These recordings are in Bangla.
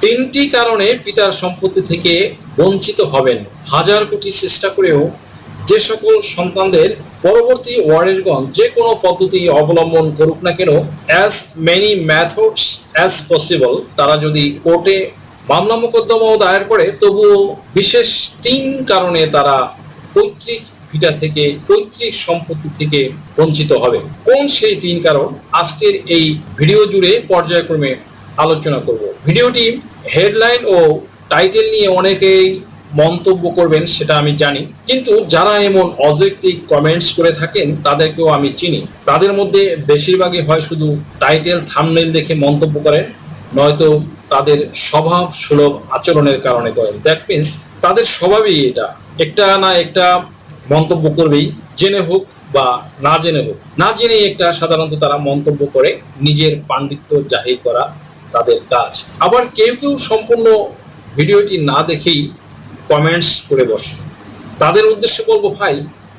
তিনটি কারণে পিতার সম্পত্তি থেকে বঞ্চিত হবেন। হাজার কোটি চেষ্টা করেও যে সকল সন্তানদের পরবর্তী ওয়ারেসগণ যে কোনো পদ্ধতি অবলম্বন করুক না কেন as many methods as possible তারা যদি কোর্টে মামলা মোকদ্দমাও দায়ের করে, তবুও বিশেষ তিন কারণে তারা পৈতৃক ভিটা থেকে, পৈতৃক সম্পত্তি থেকে বঞ্চিত হবে। কোন সেই তিন কারণ? আজকের এই ভিডিও জুড়ে পর্যায়ক্রমে আলোচনা করব। ভিডিওটি হেডলাইন ও টাইটেল নিয়ে অনেকেই মন্তব্য করবেন, সেটা আমি জানি। কিন্তু যারা এমন অযৌক্তিক কমেন্টস করে থাকেন, তাদেরকেও আমি চিনি। তাদের মধ্যে বেশিরভাগই হয় শুধু টাইটেল থামনেল দেখে মন্তব্য করেন, নয়তো তাদের স্বভাব সুলভ আচরণের কারণে করেন। দ্যাট মিনস তাদের স্বভাবই এটা। একটা না একটা মন্তব্য করবেই, জেনে হোক বা না জেনে হোক। না জেনে একটা সাধারণত তারা মন্তব্য করে নিজের পাণ্ডিত্য জাহির করা তাদের কাজ। আবার কেউ কেউ সম্পূর্ণ ভিডিওটি না দেখেই কমেন্টস করে বসে। তাদের উদ্দেশ্যে বলব, ভাই,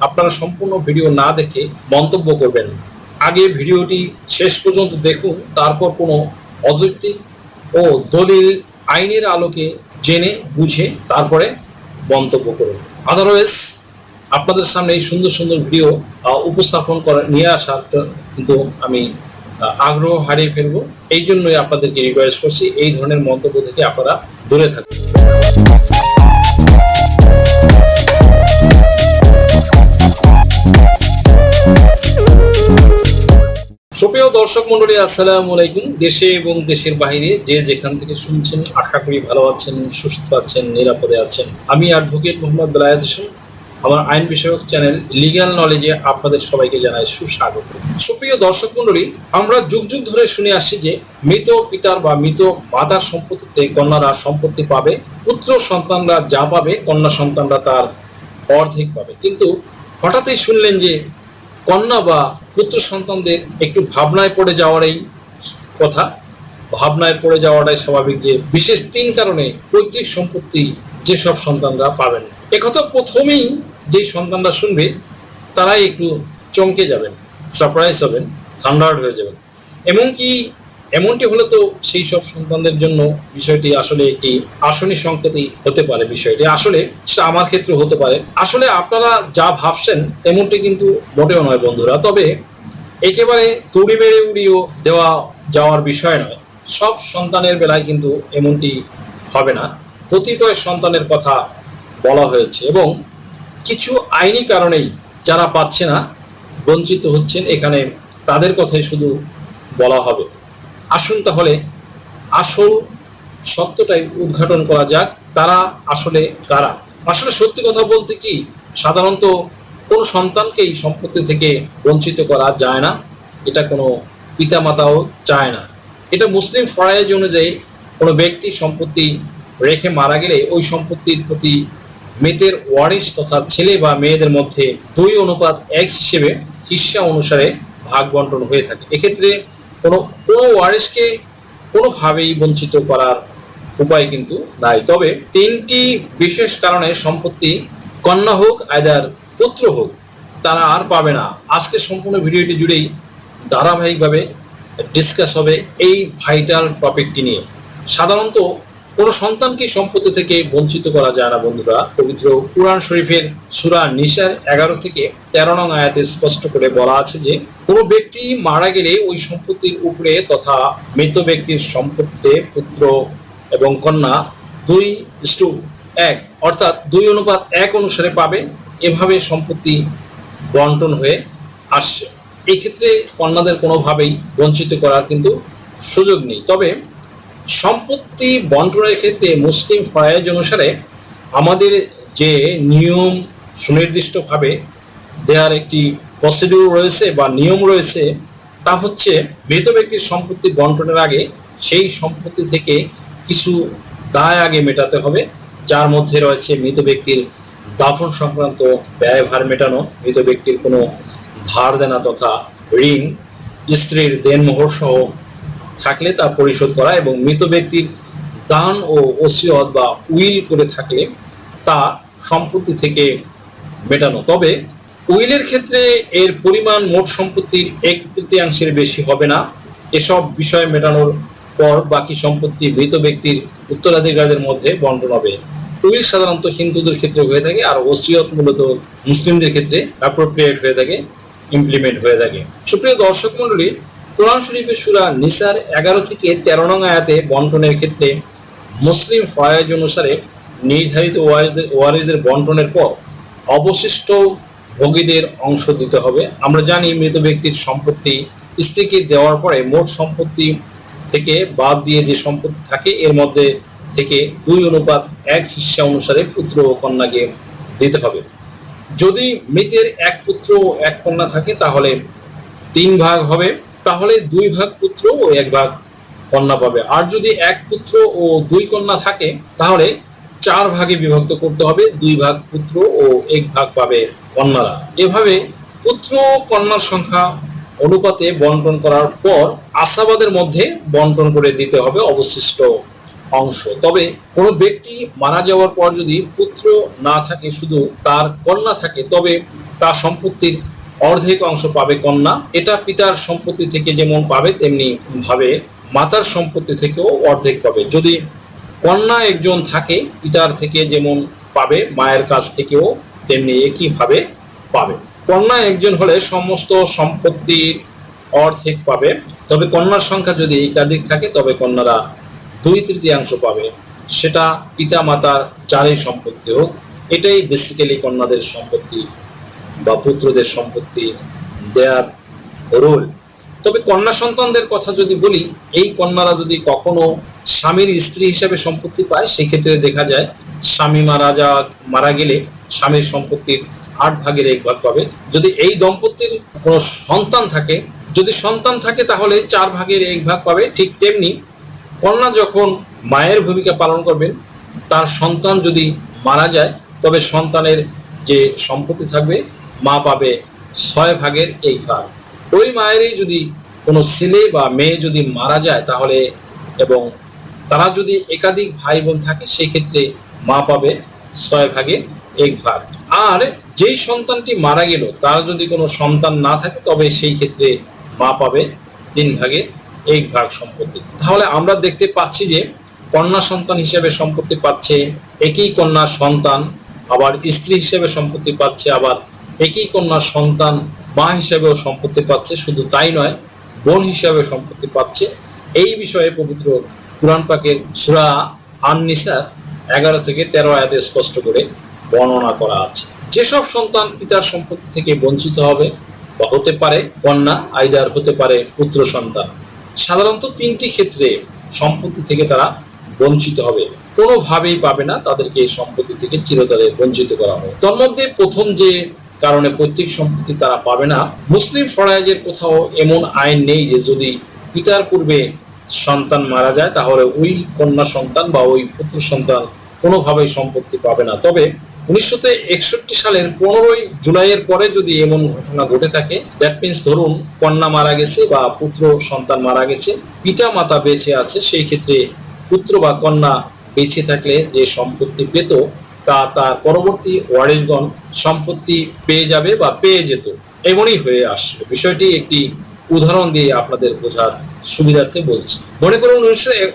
আপনারা সম্পূর্ণ ভিডিও না দেখে মন্তব্য করবেন। আগে ভিডিওটি শেষ পর্যন্ত দেখুন, তারপর কোনো অযৌক্তিক ও দলিল আইনের আলোকে জেনে, বুঝে, তারপরে মন্তব্য করুন। আদারওয়াইজ আপনাদের সামনে এই সুন্দর সুন্দর ভিডিও উপস্থাপন করা, নিয়ে আসার কিন্তু আমি আগ্রহ হারিয়ে ফেলব। এই জন্যই আপনাদেরকে রিকোয়েস্ট করছি, এই ধরনের মন্তব্য থেকে আপনারা দূরে থাকুন। সুপ্রিয় দর্শক মন্ডলী আসসালামু আলাইকুম। দেশে এবং দেশের বাইরে যে যেখান থেকে শুনছেন, আশা করি ভালো আছেন, সুস্থ আছেন, নিরাপদে আছেন। আমি অ্যাডভোকেট মোহাম্মদ বেলায়েত হোসেন। আমার আইন বিষয়ক চ্যানেল লিগ্যাল নলেজে আপনাদের সবাইকে জানাই সুস্বাগত। সুপ্রিয় দর্শক মন্ডলী আমরা যুগ যুগ ধরে শুনে আসছি যে মৃত পিতার বা মৃত মাতার সম্পত্তিতে কন্যারা সম্পত্তি পাবে, পুত্র সন্তানরা যা পাবে, কন্যা সন্তানরা তার অর্ধেক পাবে। কিন্তু হঠাৎই শুনলেন যে কন্যা বা পুত্র সন্তানদের একটু ভাবনায় পড়ে যাওয়ারই কথা। ভাবনায় পড়ে যাওয়াটাই স্বাভাবিক যে বিশেষ তিন কারণে পৈতৃক সম্পত্তি যেসব সন্তানরা পাবেন একথা প্রথমেই যেই সন্তানরা শুনবে, তারাই একটু চমকে যাবেন সারপ্রাইজ হবেন থান্ডার্ড হয়ে যাবেন। এমনকি এমনটি হলে তো সেই সব সন্তানদের জন্য বিষয়টি আসলে একটি আসনি সংকেতই হতে পারে বিষয়টি। আসলে সেটা আমার ক্ষেত্রে হতে পারে। আসলে আপনারা যা ভাবছেন তেমনটি কিন্তু মোটেও নয় বন্ধুরা। তবে একেবারে তুড়ি মেরে উড়িয়েও দেওয়া যাওয়ার বিষয় নয়। সব সন্তানের বেলায় কিন্তু এমনটি হবে না। কতিপয় সন্তানের কথা বলা হয়েছে এবং কিছু আইনি কারণেই যারা পাচ্ছে না, বঞ্চিত হচ্ছেন, এখানে তাদের কথাই শুধু বলা হবে। আসুন তাহলে আসল সত্যটাই উদ্ঘাটন করা যাক, তারা আসলে কারা? আসলে সত্যি কথা বলতে কি, সাধারণত কোনো সন্তানকেই সম্পত্তি থেকে বঞ্চিত করা যায় না, এটা কোনো পিতামাতাও চায় না। এটা মুসলিম ফরায়েজ অনুযায়ী কোনো ব্যক্তি সম্পত্তি রেখে মারা গেলে ওই সম্পত্তির প্রতি মেয়েদের ওয়ারিশ তথা ছেলে বা মেয়েদের মধ্যে দুই অনুপাত এক হিসেবে হিস্সা অনুসারে ভাগ বন্টন হয়ে থাকে। এক্ষেত্রে কোনো কোনো ওয়ারিশকে কোনোভাবেই বঞ্চিত করার উপায় কিন্তু নাই। তবে তিনটি বিশেষ কারণে সম্পত্তি কন্যা হোক, আয়দার পুত্র হোক, তারা আর পাবে না। আজকে সম্পূর্ণ ভিডিওটি জুড়েই ধারাবাহিকভাবে ডিসকাস হবে এই ভাইটাল টপিকটি নিয়ে। সাধারণত কোনো সন্তানকে সম্পত্তি থেকে বঞ্চিত করা যায় না, বন্ধুরা। পবিত্র কুরআন শরীফের সূরা নিসার এগারো থেকে তেরো নং আয়াতে স্পষ্ট করে বলা আছে যে, কোনো ব্যক্তি মারা গেলে ওই সম্পত্তির উপরে তথা মৃত ব্যক্তির সম্পত্তিতে পুত্র এবং কন্যা দুই ইস্টু এক, অর্থাৎ দুই অনুপাত এক অনুসারে পাবে। এভাবে সম্পত্তি বন্টন হয়ে আসছে। এক্ষেত্রে কন্যাদের কোনোভাবেই বঞ্চিত করার কিন্তু সুযোগ নেই। তবে সম্পত্তি বন্টনের ক্ষেত্রে মুসলিম ফরায়েজ অনুসারে আমাদের যে নিয়ম সুনির্দিষ্টভাবে দেওয়ার একটি প্রসিডিউর রয়েছে বা নিয়ম রয়েছে, তা হচ্ছে মৃত ব্যক্তির সম্পত্তি বন্টনের আগে সেই সম্পত্তি থেকে কিছু দায় আগে মেটাতে হবে, যার মধ্যে রয়েছে মৃত ব্যক্তির দাফন সংক্রান্ত ব্যয়ভার মেটানো, মৃত ব্যক্তির কোনো ধার দেনা তথা ঋণ, স্ত্রীর দেনমোহর সহ থাকলে তা পরিশোধ করা এবং মৃত ব্যক্তির দান ও ওসিয়ত বা উইল করে থাকলে তা সম্পত্তি থেকে মেটানো। তবে উইলের ক্ষেত্রে এর পরিমাণ মোট সম্পত্তির এক তৃতীয়াংশের বেশি হবে না। এসব বিষয় মেটানোর পর বাকি সম্পত্তি মৃত ব্যক্তির উত্তরাধিকারীদের মধ্যে বন্টন হবে। উইল সাধারণত হিন্দুদের ক্ষেত্রে হয়ে থাকে আর ওসিয়ত মূলত মুসলিমদের ক্ষেত্রে অ্যাপ্রোপ্রিয়েট হয়ে থাকে ইমপ্লিমেন্ট হয়ে থাকে। সুপ্রিয় দর্শক মন্ডলী কোরআন শরীফের সুরা নিসার এগারো থেকে তেরো নং আয়াতে বন্টনের ক্ষেত্রে মুসলিম ফয়েজ অনুসারে নির্ধারিত ওয়ারিসদের ওয়ারিসদের বন্টনের পর অবশিষ্ট ভোগীদের অংশ দিতে হবে। আমরা জানি মৃত ব্যক্তির সম্পত্তি স্ত্রীকে দেওয়ার পরে মোট সম্পত্তি থেকে বাদ দিয়ে যে সম্পত্তি থাকে, এর মধ্যে থেকে দুই অনুপাত এক হিস্সা অনুসারে পুত্র ও কন্যাকে দিতে হবে। যদি মৃতের এক পুত্র ও এক কন্যা থাকে, তাহলে তিন ভাগ হবে। তাহলে দুই ভাগ পুত্র ও এক ভাগ কন্যা পাবে। আর যদি এক পুত্র ও দুই কন্যা থাকে, তাহলে চার ভাগে বিভক্ত করতে হবে, দুই ভাগ পুত্র ও এক ভাগ পাবে কন্যারা। এভাবে পুত্র ও কন্যার সংখ্যা অনুপাতে বন্টন করার পর আশাবাদের মধ্যে বন্টন করে দিতে হবে অবশিষ্ট অংশ। তবে কোনো ব্যক্তি মারা যাওয়ার পর যদি পুত্র না থাকে, শুধু তার কন্যা থাকে, তবে তার সম্পত্তির অর্ধেক অংশ পাবে কন্যা। এটা পিতার সম্পত্তি থেকে যেমন পাবে, তেমনি ভাবে মাতার সম্পত্তি থেকেও অর্ধেক পাবে। যদি কন্যা একজন থাকে, পিতার থেকে যেমন পাবে, মায়ের কাছ থেকেও তেমনি একইভাবে পাবে। কন্যা একজন হলে সমস্ত সম্পত্তির অর্ধেক পাবে। তবে কন্যার সংখ্যা যদি একাধিক থাকে, তবে কন্যারা দুই তৃতীয়াংশ পাবে। সেটা পিতা মাতার চারই সম্পত্তি হোক। এটাই বেসিক্যালি কন্যাদের সম্পত্তি। বা পুত্রদের সম্পত্তি দেয়ার রোল। তবে কন্যা সন্তানদের কথা যদি বলি, এই কন্যারা যদি কখনো স্বামীর স্ত্রী হিসেবে সম্পত্তি পায়, সেক্ষেত্রে দেখা যায় স্বামী মারা যা, মারা গেলে স্বামীর সম্পত্তির আট ভাগের এক ভাগ পাবে। যদি এই দম্পতির কোনো সন্তান থাকে, যদি সন্তান থাকে তাহলে চার ভাগের এক ভাগ পাবে। ঠিক তেমনি কন্যা যখন মায়ের ভূমিকা পালন করবেন, তার সন্তান যদি মারা যায়, তবে সন্তানের যে সম্পত্তি থাকবে মা পাবে ছয় ভাগের এক ভাগ। ওই মায়েরই যদি কোনো ছেলে বা মেয়ে যদি মারা যায় তাহলে এবং তারা যদি একাধিক ভাই বোন থাকে সেই ক্ষেত্রে মা পাবে ছয় ভাগের এক ভাগ। আর যেই সন্তানটি মারা গেল, তার যদি কোনো সন্তান না থাকে, তবে সেই ক্ষেত্রে মা পাবে তিন ভাগের এক ভাগ সম্পত্তি। তাহলে আমরা দেখতে পাচ্ছি যে কন্যা সন্তান হিসেবে সম্পত্তি পাচ্ছে, একই কন্যা সন্তান, আবার স্ত্রী হিসেবে সম্পত্তি পাচ্ছে, আবার একই কন্যার সন্তান মা হিসেবেও সম্পত্তি পাচ্ছে, শুধু তাই নয়, বোন হিসাবে সম্পত্তি পাচ্ছে। এই বিষয়ে পবিত্র কুরআন পাকের সুরা আন নিসার এগারো থেকে তেরো আয়াতে স্পষ্ট করে বর্ণনা করা আছে। যেসব সন্তান পিতার সম্পত্তি থেকে বঞ্চিত হবে বা হতে পারে কন্যা, আইদার হতে পারে পুত্র সন্তান, সাধারণত তিনটি ক্ষেত্রে সম্পত্তি থেকে তারা বঞ্চিত হবে। কোনোভাবেই পাবে না তাদেরকে এই সম্পত্তি থেকে চিরতরে বঞ্চিত করা হবে। তন্মধ্যে প্রথম যে কারণে পৈতৃক সম্পত্তি তারা পাবে না। মুসলিম ফরাইজের কোথাও এমন আইন নেই যে যদি পিতার পূর্বে সন্তান মারা যায়, তাহলে ওই কন্যা সন্তান বা ওই পুত্র সন্তান কোনোভাবেই সম্পত্তি পাবে না। তবে উনিশশো একষট্টি সালের পনেরোই জুলাইয়ের পরে যদি এমন ঘটনা ঘটে থাকে দ্যাট মিনস ধরুন কন্যা মারা গেছে বা পুত্র সন্তান মারা গেছে পিতা মাতা বেঁচে আছে, সেই ক্ষেত্রে পুত্র বা কন্যা বেঁচে থাকলে যে সম্পত্তি পেত তা তার পরবর্তী ওয়ারিশগণ সম্পত্তি পেয়ে যাবে বা পেয়ে যেত। এমনই হয়ে আসবে। বিষয়টি একটি উদাহরণ দিয়ে আপনাদের বোঝার সুবিধার্থে বলছি। মনে করুন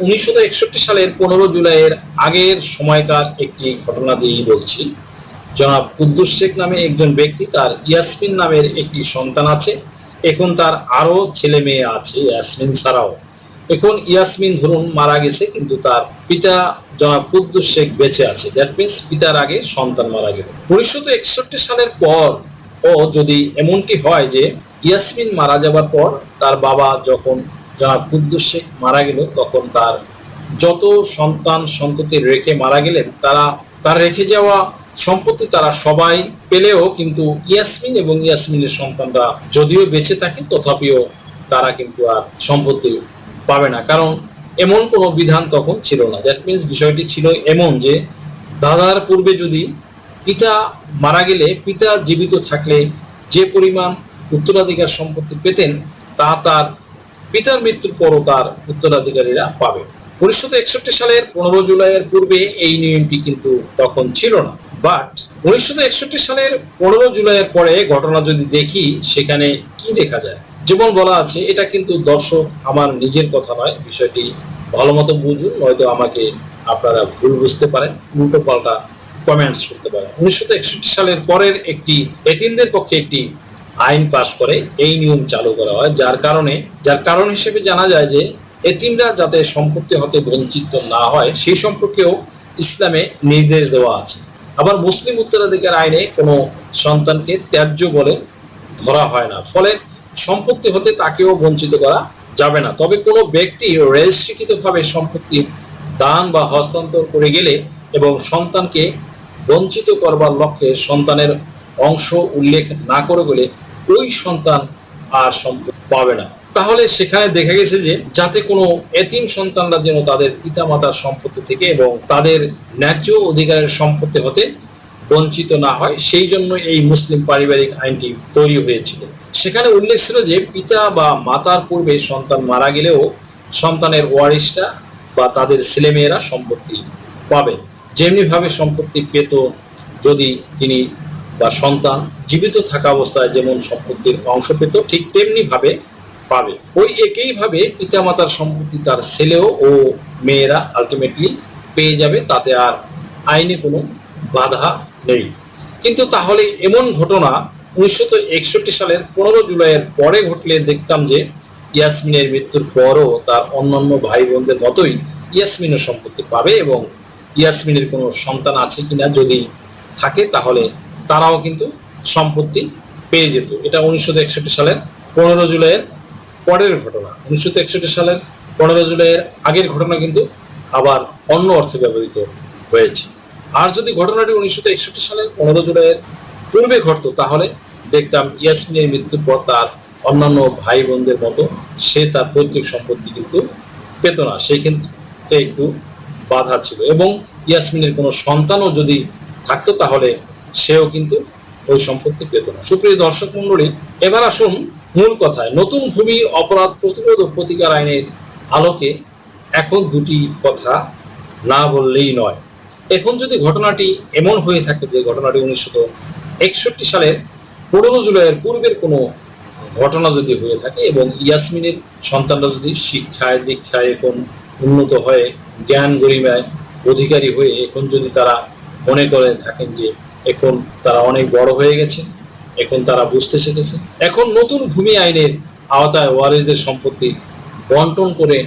উনিশশো একষট্টি সালের পনেরো জুলাইয়ের আগের সময়কার একটি ঘটনা দিয়েই বলছি। জনাব কুদ্দুস শেখ নামে একজন ব্যক্তি, তার ইয়াসমিন নামের একটি সন্তান আছে। এখন তার আরও ছেলে মেয়ে আছে, ইয়াসমিন ছাড়াও। এখন ইয়াসমিন ধরুন মারা গেছে, কিন্তু তার পিতা জনাব কুদ্দুস শেখ বেঁচে আছে। দ্যাট মিনস পিতার আগে, সন্তান মারা গেল। উনিশশো একষট্টি সালের পর ও যদি এমনটি হয় যে ইয়াসমিন মারা যাবার পর তার বাবা যখন জনাব কুদ্দুস শেখ মারা গেল, তখন তার যত সন্তান সন্ততি রেখে মারা গেলেন, তারা, তার রেখে যাওয়া সম্পত্তি তারা সবাই পেলেও কিন্তু ইয়াসমিন এবং ইয়াসমিনের সন্তানরা যদিও বেঁচে থাকে, তথাপিও তারা কিন্তু আর সম্পত্তি পাবে না। কারণ এমন কোনো বিধান তখন ছিল না। দ্যাট মিনস বিষয়টি ছিল এমন যে, দাদার পূর্বে যদি পিতা মারা গেলে, পিতা জীবিত থাকলে যে পরিমাণ উত্তরাধিকার সম্পত্তি পেতেন, তা তার পিতার মৃত্যুর পরও তার উত্তরাধিকারীরা পাবে। উনিশশো একষট্টি সালের পনেরো জুলাইয়ের পূর্বে এই নিয়মটি কিন্তু তখন ছিল না। বাট উনিশশো একষট্টি সালের পনেরো জুলাইয়ের পরে ঘটনা যদি দেখি, সেখানে কি দেখা যায়? যেমন বলা আছে, এটা কিন্তু দর্শক আমার নিজের কথা নয়, বিষয়টি ভালো মতো বুঝুন, নয়তো আমাকে আপনারা ভুল বুঝতে পারেন, উল্টো পাল্টা কমেন্টস করতে পারেন। উনিশশো একষট্টি সালের পরের একটি এতিমদের পক্ষে একটি আইন পাশ করে এই নিয়ম চালু করা হয়, যার কারণে, যার কারণ হিসেবে জানা যায় যে, এতিমরা যাতে সম্পত্তি হতে বঞ্চিত না হয়, সেই সম্পর্কেও ইসলামে নির্দেশ দেওয়া আছে। আবার মুসলিম উত্তরাধিকার আইনে কোনো সন্তানকে ত্যায্য বলে ধরা হয় না। ফলে সম্পত্তি হতে তাকেও বঞ্চিত করা যাবে না। তবে কোনো ব্যক্তি রেজিস্ট্রিকৃতভাবে সম্পত্তি দান বা হস্তান্তর করে গেলে এবং সন্তানকে বঞ্চিত করবার লক্ষ্যে সন্তানের অংশ উল্লেখ না করে গেলে ওই সন্তান আর সম্পত্তি পাবে না। তাহলে সেখানে দেখা গেছে যে যাতে কোনো এতিম সন্তানরা যেন তাদের পিতামাতার সম্পত্তি থেকে এবং তাদের ন্যায্য অধিকারের সম্পত্তি হতে বঞ্চিত না হয়, সেই জন্য এই মুসলিম পারিবারিক আইনটি তৈরি হয়েছিল। সেখানে উল্লেখ ছিল যে, পিতা বা মাতার পূর্বে সন্তান মারা গেলেও সন্তানের ওয়ারিশরা বা তাদের ছেলেমেয়েরা সম্পত্তি পাবে। যেমনিভাবে সম্পত্তি পেত যদি তিনি বা সন্তান জীবিত থাকা অবস্থায় যেমন সম্পত্তির অংশ পেত, ঠিক তেমনি ভাবে পাবে। ওই একইভাবে পিতামাতার সম্পত্তি তার ছেলেও ও মেয়েরা আলটিমেটলি পেয়ে যাবে, তাতে আর আইনে কোনো বাধা নেই। কিন্তু তাহলে এমন ঘটনা উনিশশো একষট্টি সালের পনেরো জুলাইয়ের পরে ঘটলে দেখতাম যে ইয়াসমিনের মৃত্যুর পরও তার অন্যান্য ভাই বোনদের মতোই ইয়াসমিনও সম্পত্তি পাবে এবং ইয়াসমিনের কোনো সন্তান আছে কিনা যদি থাকে, তাহলে তারাও কিন্তু সম্পত্তি পেয়ে যেত। এটা উনিশশো একষট্টি সালের পনেরো জুলাইয়ের পরের ঘটনা। উনিশশো একষট্টি সালের পনেরো জুলাইয়ের আগের ঘটনা কিন্তু আবার অন্য অর্থে ব্যবহৃত হয়েছে। আর যদি ঘটনাটি উনিশশো একষট্টি সালের পনেরো জুলাইয়ের পূর্বে ঘটতো, তাহলে দেখতাম ইয়াসমিনের মৃত্যুর পর তার অন্যান্য ভাই বোনদের মতো সে তার পৈতৃক সম্পত্তি কিন্তু পেত না। সেই ক্ষেত্রে একটু বাধা ছিল এবং ইয়াসমিনের কোনো সন্তানও যদি থাকতো, তাহলে সেও কিন্তু ওই সম্পত্তি পেত না। সুপ্রিয় দর্শক মন্ডলী এবার আসুন মূল কথায়। নতুন ভূমি, অপরাধ, প্রতিরোধ ও প্রতিকার আইনের আলোকে এখন দুটি কথা না বললেই নয়। এখন যদি ঘটনাটি এমন হয়ে থাকে যে ঘটনাটি উনিশশো একষট্টি সালের পনেরো জুলাইয়ের পূর্বের কোনো ঘটনা যদি হয়ে থাকে এবং ইয়াসমিনের সন্তানরা যদি শিক্ষায়, দীক্ষায় এখন উন্নত হয়ে, জ্ঞান গরিমায় অধিকারী হয়ে এখন যদি তারা মনে করে থাকেন যে এখন তারা অনেক বড় হয়ে গেছে, এখন তারা বুঝতে শিখেছে, এখন নতুন ভূমি আইনের আওতায় ওয়ারিসদের সম্পত্তি বন্টন করে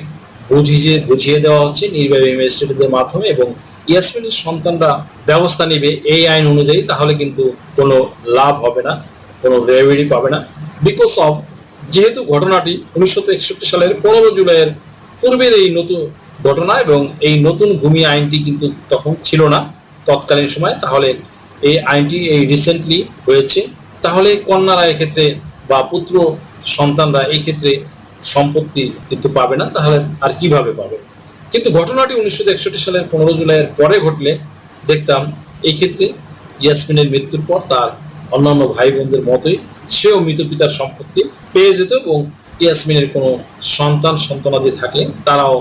বুঝিয়ে বুঝিয়ে দেওয়া হচ্ছে নির্বাহী ম্যাজিস্ট্রেটদের মাধ্যমে এবং ইয়াসমিনের সন্তানরা ব্যবস্থা নেবে এই আইন অনুযায়ী, তাহলে কিন্তু কোনো লাভ হবে না, কোনো রেভিডি পাবে না। বিকজ অফ যেহেতু ঘটনাটি উনিশশো একষট্টি সালের পনেরো জুলাইয়ের পূর্বের এই নতুন ঘটনা এবং এই নতুন ভূমি আইনটি কিন্তু তখন ছিল না তৎকালীন সময়, তাহলে এই আইনটি এই রিসেন্টলি হয়েছে। তাহলে কন্যারা এক্ষেত্রে বা পুত্র সন্তানরা এই ক্ষেত্রে সম্পত্তি কিন্তু পাবে না, তাহলে আর কীভাবে পাবে? কিন্তু ঘটনাটি উনিশশো একষট্টি সালের পনেরো জুলাইয়ের পরে ঘটলে দেখতাম, এই ক্ষেত্রে ইয়াসমিনের মৃত্যুর পর তার অন্যান্য ভাই বোনদের মতোই সেও মৃত পিতার সম্পত্তি পেয়ে যেত এবং ইয়াসমিনের কোনো সন্তান, সন্তানাদি থাকলে তারাও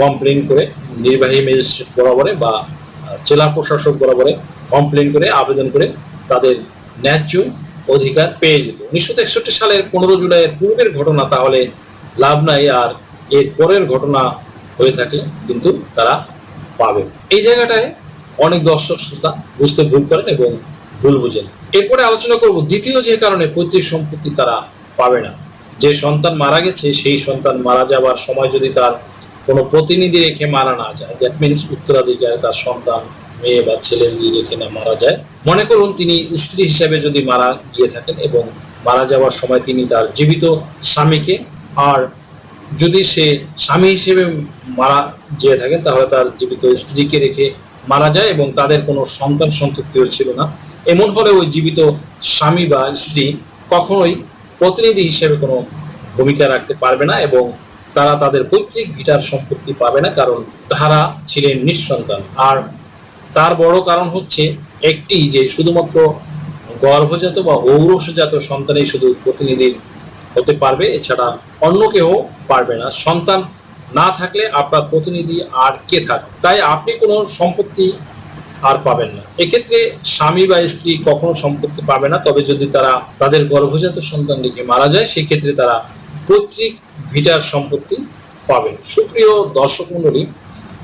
কমপ্লেন করে নির্বাহী ম্যাজিস্ট্রেট বরাবরে বা জেলা প্রশাসক বরাবরে কমপ্লেন করে, আবেদন করে তাদের ন্যায্য অধিকার পেয়ে যেত। উনিশশো একষট্টি সালের পনেরো জুলাইয়ের পূর্বের ঘটনা তাহলে লাভ নাই আর এর পরের ঘটনা হয়ে থাকলে কিন্তু তারা পাবে। এই জায়গাটায় অনেক দর্শক, শ্রোতা বুঝতে ভুল করেন এবং ভুল বুঝেন। এরপরে আলোচনা করব দ্বিতীয় যে কারণে পৈতৃক সম্পত্তি তারা পাবে না। যে সন্তান মারা গেছে, সেই সন্তান মারা যাওয়ার সময় যদি তার কোনো প্রতিনিধি রেখে মারা না যায় দ্যাট মিনস উত্তরাধিকারে তার সন্তান, মেয়ে বা ছেলে যদি রেখে না মারা যায়, মনে করুন তিনি স্ত্রী হিসাবে যদি মারা গিয়ে থাকেন এবং মারা যাওয়ার সময় তিনি তার জীবিত স্বামীকে আর যদি সে স্বামী হিসেবে মারা যেয়ে থাকেন তাহলে তার জীবিত স্ত্রীকে রেখে মারা যায় এবং তাদের কোনো সন্তান সন্ততিও ছিল না। এমন হলে ওই জীবিত স্বামী বা স্ত্রী কখনোই প্রতিনিধি হিসেবে কোনো ভূমিকা রাখতে পারবে না এবং তারা তাদের পৈতৃক ভিটার সম্পত্তি পাবে না, কারণ তাহারা ছিলেন নিঃসন্তান। আর তার বড় কারণ হচ্ছে একটি, যে শুধুমাত্র গর্ভজাত বা ঔরসজাত সন্তানই শুধু প্রতিনিধি হতে পারবে, এছাড়া অন্য কেউ পারবে না। সন্তান না থাকলে আপনার প্রতিনিধি আর কে থাকবে? তাই আপনি কোনো সম্পত্তি আর পাবেন না। এক্ষেত্রে স্বামী বা স্ত্রী কখনো সম্পত্তি পাবে না, তবে যদি তারা তাদের গর্ভজাত সন্তান রেখে মারা যায়, সেক্ষেত্রে তারা পৈতৃক ভিটার সম্পত্তি পাবেন। সুপ্রিয় দর্শক মণ্ডলী,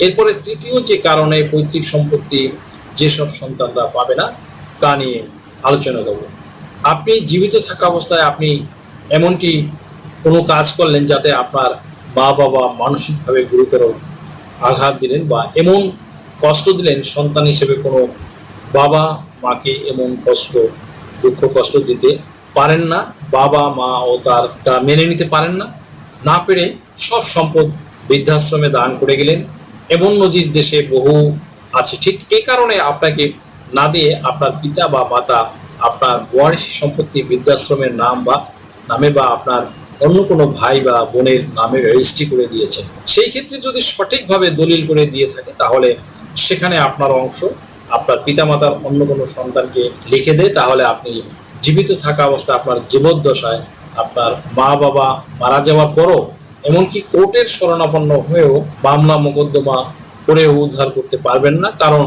এরপরে তৃতীয় যে কারণে পৈতৃক সম্পত্তি যেসব সন্তানরা পাবে না, তা নিয়ে আলোচনা করব। আপনি জীবিত থাকা অবস্থায় আপনি এমনটি কোনো কাজ করলেন যাতে আপনার মা বাবা মানসিকভাবে গুরুতর আঘাত দিলেন বা এমন কষ্ট দিলেন সন্তান হিসেবে কোনো বাবা মাকে এমন কষ্ট, দুঃখ, কষ্ট দিতে পারেন না, বাবা, মা ও তার তা মেনে নিতে পারেন না। না পেরে সব সম্পদ বৃদ্ধাশ্রমে দান করে গেলেন। এমন নজির দেশে বহু আছে। ঠিক এই কারণে আপনাকে না দিয়ে আপনার পিতা বা মাতা আপনার ওয়ারিশি সম্পত্তি বৃদ্ধাশ্রমের নাম বা নামে বা আপনার অন্য কোনো ভাই বা বোনের নামে রেজিস্ট্রি করে দিয়েছেন। সেই ক্ষেত্রে যদি সঠিকভাবে দলিল করে দিয়ে থাকে, তাহলে সেখানে আপনার অংশ, আপনার পিতামাতার অন্য কোনো সন্তানকে লিখে দেয়, তাহলে আপনি জীবিত থাকা অবস্থা আপনার জীবদ্দশায় আপনার মা বাবা মারা যাওয়ার পরও, এমনকি কোর্টের শরণাপন্ন হয়েও মামলা মোকদ্দমা করেও উদ্ধার করতে পারবেন না। কারণ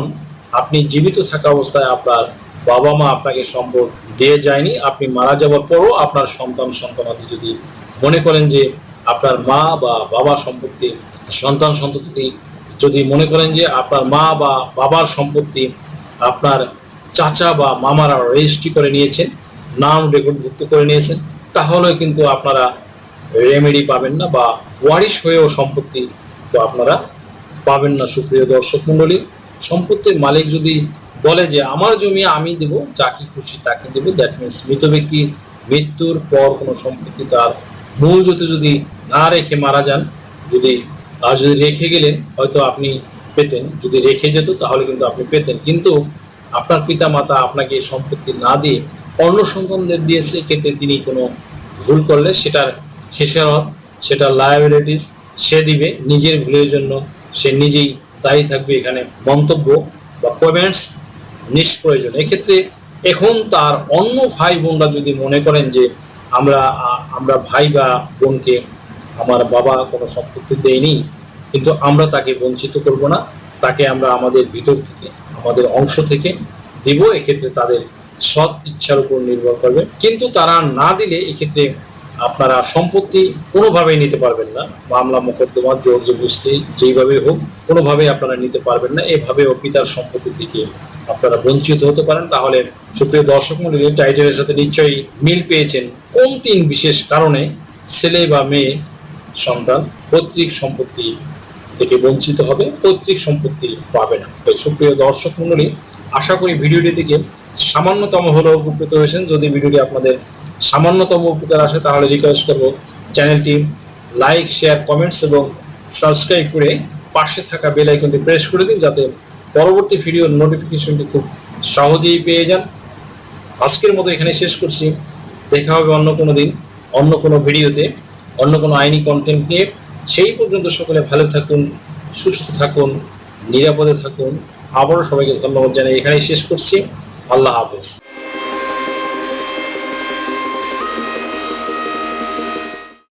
আপনি জীবিত থাকা অবস্থায় আপনার বাবা মা আপনাকে সম্পদ দিয়ে যায়নি, আপনি মারা যাওয়ার পরও আপনার সন্তান, সন্তানাদি যদি মনে করেন যে আপনার মা বা বাবা সম্পত্তি, সন্তান সন্ততি যদি মনে করেন যে আপনার মা বা বাবার সম্পত্তি আপনার চাচা বা মামারা রেজিস্ট্রি করে নিয়েছেন, নাম রেকর্ডভুক্ত করে নিয়েছেন তাহলে কিন্তু আপনারা রেমেডি পাবেন না বা ওয়ারিশ হয়েও সম্পত্তি তো আপনারা পাবেন না। সুপ্রিয় দর্শক মণ্ডলী, সম্পত্তির মালিক যদি বলে যে, আমার জমি আমি দেব যাকে খুশি তাকে দেব। দ্যাট মিনস মৃত ব্যক্তি মৃত্যুর পর কোনো সম্পত্তি তার মূল জ্যোতি যদি না রেখে মারা যান, যদি আর যদি রেখে গেলেন, হয়তো আপনি পেতেন। যদি রেখে যেত, তাহলে কিন্তু আপনি পেতেন। কিন্তু আপনার পিতা মাতা আপনাকে সম্পত্তি না দিয়ে অন্য সন্তানদের দিয়েছে ক্ষেত্রে তিনি কোনো ভুল করলে সেটার খেসারত, সেটার লায়াবিলিটিস সে দিবে। নিজের ভুলের জন্য সে নিজেই দায়ী থাকবে এখানে মন্তব্য বা কমেন্টস নিষ্প্রয়োজন। এক্ষেত্রে এখন তার অন্য ভাই বোনরা যদি মনে করেন যে আমরা আমরা ভাই বা বোনকে আমার বাবা কোনো সম্পত্তি দেয়নি, কিন্তু আমরা তাকে বঞ্চিত করব না, তাকে আমরা আমাদের ভিতর থেকে, আমাদের অংশ থেকে দিব, এক্ষেত্রে তাদের সৎ ইচ্ছার উপর নির্ভর করবে। কিন্তু তারা না দিলে এক্ষেত্রে আপনারা সম্পত্তি কোনোভাবেই নিতে পারবেন না। মামলা, মোকদ্দমা জোর জবরদস্তি যেইভাবে হোক, কোনোভাবেই আপনারা নিতে পারবেন না। এভাবে ও পিতার সম্পত্তি থেকে আপনারা বঞ্চিত হতে পারেন, তাহলে সুপ্রিয় দর্শক মন্ডলী টাইটেলের সাথে নিশ্চয়ই মিল পেয়েছেন কোন তিন বিশেষ কারণে ছেলে বা মেয়ে সন্তান পৈতৃক সম্পত্তি থেকে বঞ্চিত হবে, পৈতৃক সম্পত্তি পাবে না। তো সুপ্রিয় দর্শক মন্ডলী, আশা করি ভিডিওটি থেকে সামান্যতম হলেও উপকৃত হয়েছেন। যদি ভিডিওটি আপনাদের সামান্যতম উপকার আসে, তাহলে রিকোয়েস্ট করব চ্যানেলটি লাইক শেয়ার কমেন্টস এবং সাবস্ক্রাইব করে পাশে থাকা বেল আইকনটি প্রেস করে দিন, যাতে পরবর্তী ভিডিওর নোটিফিকেশনটি খুব সহজেই পেয়ে যান। আজকের মতো এখানে শেষ করছি। দেখা হবে অন্য কোনো দিন, অন্য কোনো ভিডিওতে অন্য কোনো আইনি কন্টেন্ট নিয়ে। সেই পর্যন্ত সকলে ভালো থাকুন, সুস্থ থাকুন, নিরাপদে থাকুন। আবারও সবাইকে ধন্যবাদ জানাই এখানেই শেষ করছি। আল্লাহ হাফেজ।